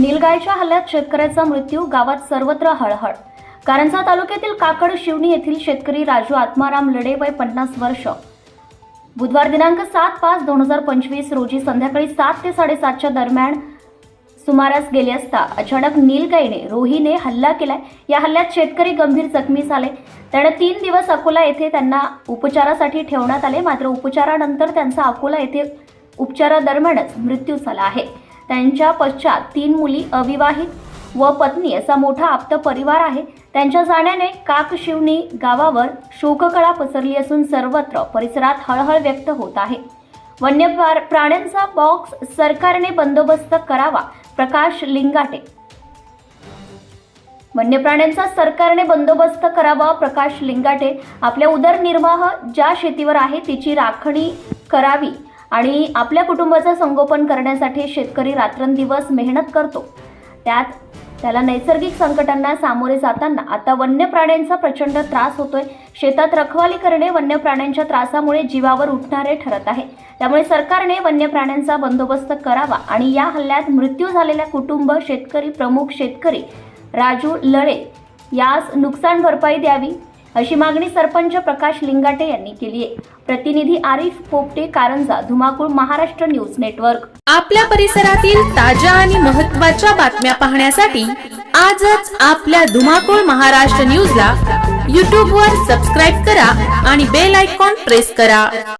नीलगायच्या हल्ल्यात शेतकऱ्याचा मृत्यू गावात सर्वत्र हळहळ. कारंजा तालुक्यातील काकड शिवणी येथील शेतकरी राजू आत्माराम लडे वय पन्नास वर्ष. बुधवार दिनांक सात पाच दोन हजार पंचवीस रोजी संध्याकाळी सात ते साडेसातच्या दरम्यान सुमारास गेले असता अचानक नीलगाईने रोहीने हल्ला केलाय. या हल्ल्यात शेतकरी गंभीर जखमी झाले. त्याने तीन दिवस अकोला येथे त्यांना उपचारासाठी ठेवण्यात आले. मात्र उपचारानंतर त्यांचा अकोला येथे उपचारादरम्यानच मृत्यू झाला आहे. त्यांच्या पश्चात तीन मुली अविवाहित व पत्नी असा मोठा आप्त परिवार आहे. त्यांच्या जाण्याने काकशिवणी गावावर शोककळा पसरली असून सर्वत्र परिसरात हळहळ व्यक्त होत आहे. वन्य प्राण्यांचा बॉक्स सरकारने बंदोबस्त करावा प्रकाश लिंगाटे. वन्य प्राण्यांचा सरकारने बंदोबस्त करावा प्रकाश लिंगाटे. आपल्या उदरनिर्वाह ज्या शेतीवर आहे तिची राखणी करावी. आणि आपल्या कुटुंबाचं संगोपन करण्यासाठी शेतकरी रात्रंदिवस मेहनत करतो. त्यात त्याला नैसर्गिक संकटांना सामोरे जाताना आता वन्य प्राण्यांचा प्रचंड त्रास होतोय. शेतात रखवाली करणे वन्य प्राण्यांच्या त्रासामुळे जीवावर उठणारे ठरत आहे. त्यामुळे सरकारने वन्य प्राण्यांचा बंदोबस्त करावा आणि या हल्ल्यात मृत्यू झालेल्या कुटुंब शेतकरी प्रमुख शेतकरी राजू लळे यास नुकसान भरपाई द्यावी. अशी मागणी सरपंच प्रकाश लिंगाटे यांनी केली आहे प्रतिनिधी आरिफ पोपटे कारंजा धुमाकूळ महाराष्ट्र न्यूज नेटवर्क. आपल्या परिसरातील ताज्या आणि महत्त्वाच्या बातम्या पाहण्यासाठी आजच आपल्या धुमाकूळ महाराष्ट्र न्यूजला यूट्यूबवर सबस्क्राईब करा आणि बेल आयकॉन प्रेस करा.